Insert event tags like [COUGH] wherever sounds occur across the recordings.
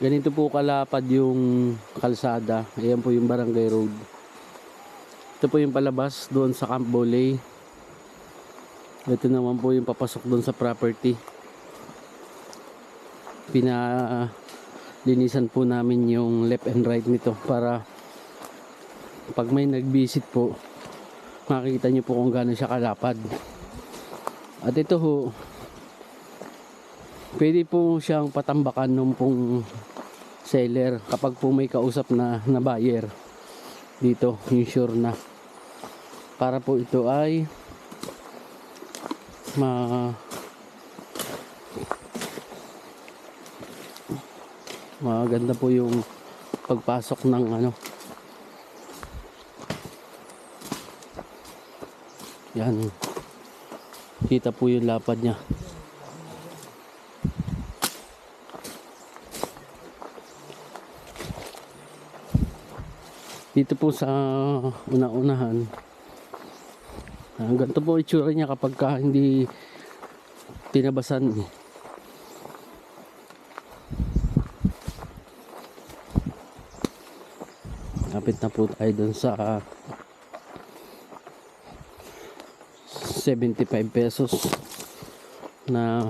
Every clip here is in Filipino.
Ganito po kalapad yung kalsada. Ayan po yung barangay road. Ito po yung palabas doon sa Camp Boley. Ito naman po yung papasok doon sa property. Pina linisan po namin yung left and right nito para pag may nag-visit po makikita nyo po kung gaano siya kalapad. At ito ho, pwede po siyang patambakan nung pong seller kapag po may kausap na, na buyer dito, yung sure na. Para po ito ay ma maganda po yung pagpasok ng ano. Yan. Kita po yung lapad niya dito po sa una-unahan ah, ganito po itsura niya kapag ka hindi tinabasan. Kapit na po tayo dun sa 75 pesos na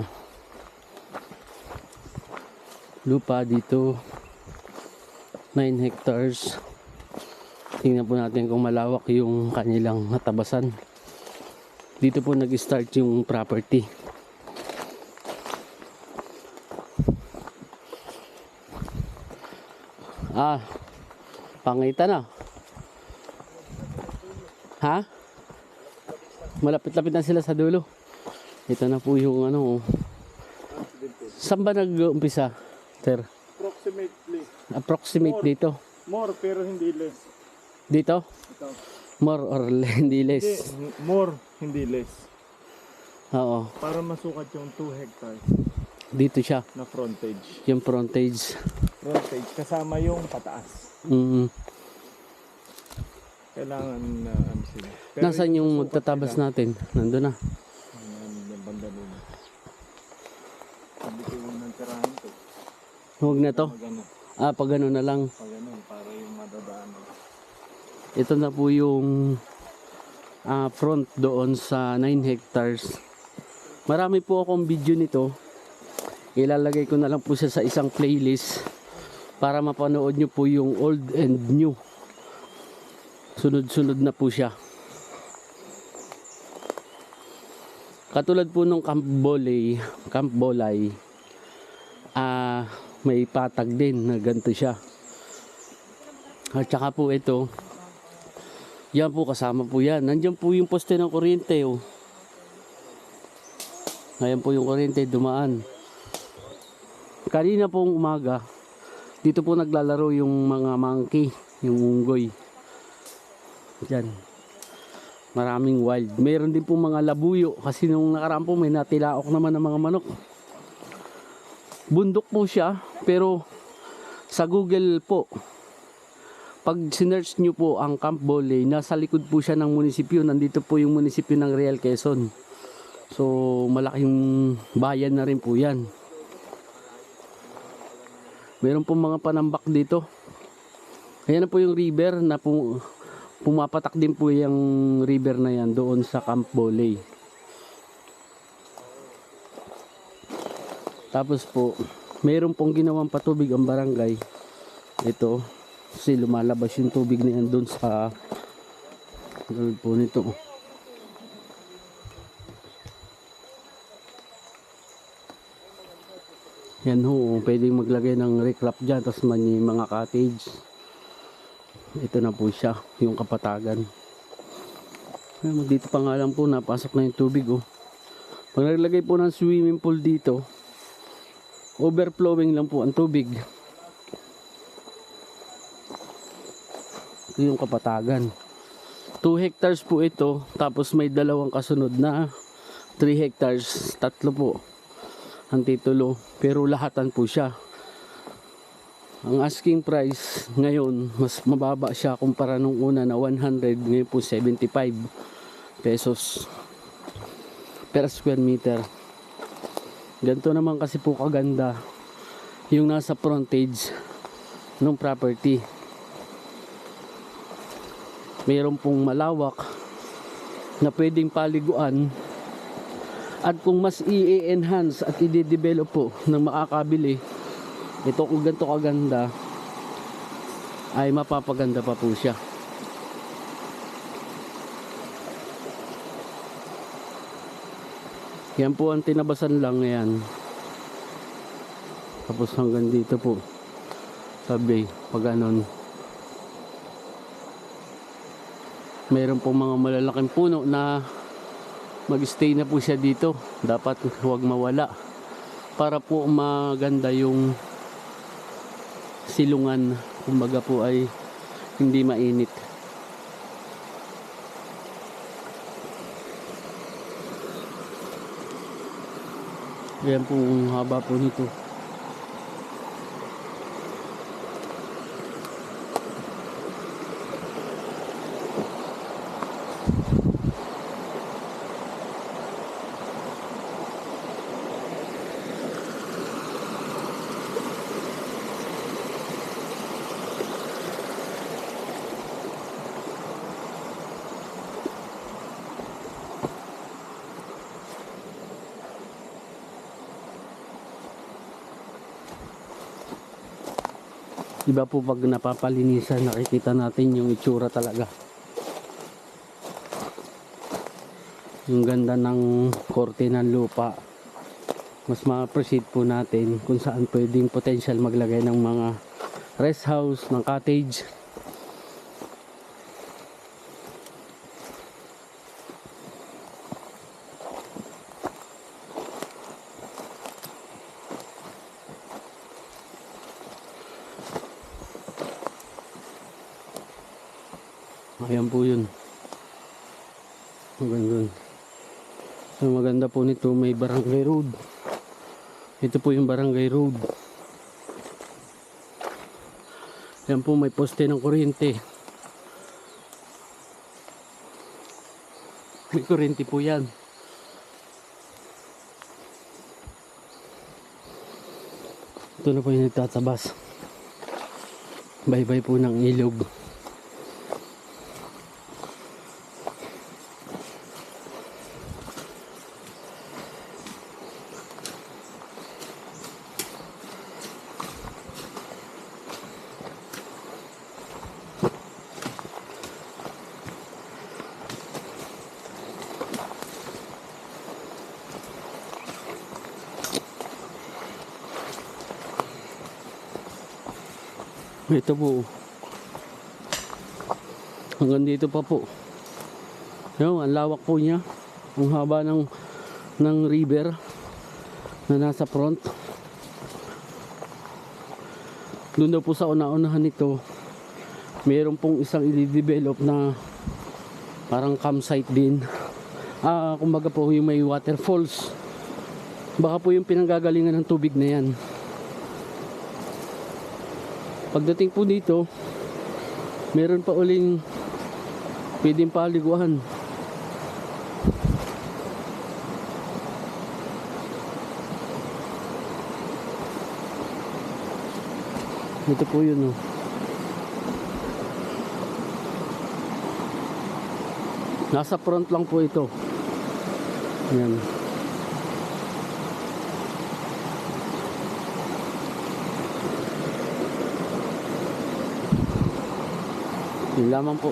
lupa dito. 9 hectares tingnan po natin kung malawak yung kanilang natabasan dito po nag-start yung property ah Pangita na. Ha? Malapit-lapit na sila sa dulo. Ito na po yung ano. oh. Saan ba nag-umpisa? Sir? Approximately. Approximate More. dito. More pero hindi less. Dito? Ito. More or hindi [LAUGHS] Hindi, less. more, hindi less. Oo. Para masukat yung 2 hectares Dito siya. na frontage. Yung frontage. Frontage kasama yung pataas. Mm. Kailangan na ano sila. Pero Nasaan yung magtatabas sila, natin? Nandun na. Ayan, banda nun. Hindi ko yung nagtirahan to. Huwag na to. Pag ano, Ah, pag ano na lang. pag ano, para yung madadaan. Ito na po yung ah, front doon sa 9 hectares. Marami po akong video nito. Ilalagay ko na lang po siya sa isang playlist para mapanood nyo po yung old and new. Sunod-sunod na po siya. Katulad po nung Camp Bolay, Camp Bolay, ah, may patag din na ganito siya. At saka po ito, yan po, kasama po yan. Nandiyan po yung poste ng kuryente. Oh. Ngayon po yung kuryente, dumaan. Kanina pong umaga, dito po naglalaro yung mga monkey, yung unggoy. Diyan. Maraming wild. Meron din po mga labuyo kasi nung nakaraan po may natilaok naman ng mga manok. Bundok po siya, pero sa Google po, pag sinearch nyo po ang Camp Boley, nasa likod po siya ng munisipyo. Nandito po yung munisipyo ng Real Quezon. So, malaking bayan na rin po yan. Meron po mga panambak dito. Ayan na po yung river na pu- pumapatak din po yung river na yan doon sa Camp Boley. Tapos po, meron pong ginawang patubig ang barangay. Ito, kasi lumalabas yung tubig na yan doon sa ano po nito. Yan ho, pwedeng maglagay ng reclap dyan, tapos man yung mga cottage. Ito na po siya, yung kapatagan. Ayan, dito pa nga lang po, napasok na yung tubig oh. Pag naglagay po ng swimming pool dito, overflowing lang po ang tubig. Ito yung kapatagan. 2 hectares po ito, tapos may dalawang kasunod na 3 hectares, tatlo po ang titulo. Pero lahatan po siya. Ang asking price ngayon, mas mababa siya kumpara nung una na 100, ngayon po 75 pesos per square meter. Ganito naman kasi po kaganda yung nasa frontage ng property. Mayroon pong malawak na pwedeng paliguan at kung mas i-enhance at i-develop po ng makakabili ito kung ganito kaganda ay mapapaganda pa po siya. Yan po ang tinabasan lang yan. Tapos hanggang dito po. Sabi, pag ganon. Meron po mga malalaking puno na mag-stay na po siya dito. Dapat huwag mawala. Para po maganda yung silungan. Kumbaga po ay hindi mainit. Ayan po haba po nito. Iba po pag napapalinisan, nakikita natin yung itsura talaga. Yung ganda ng korte ng lupa. Mas ma-appreciate po natin kung saan pwedeng potential maglagay ng mga rest house, ng cottage. Ayan po yun. Maganda. So maganda po nito may barangay road. Ito po yung barangay road. Yan po may poste ng kuryente. May kuryente po yan. Ito na po yung nagtatabas. Bye-bye po ng ilog. Ito po. Hanggang dito pa po. Yung, ang lawak po niya. Ang haba ng ng river na nasa front. Doon daw po sa una-unahan nito, meron pong isang i-develop na parang campsite din. Ah, kumbaga po yung may waterfalls. Baka po yung pinanggagalingan ng tubig na yan. Pagdating po dito, meron pa uling pwedeng paliguan. Ito po yun oh. Nasa front lang po ito. Yan. Yun lamang po.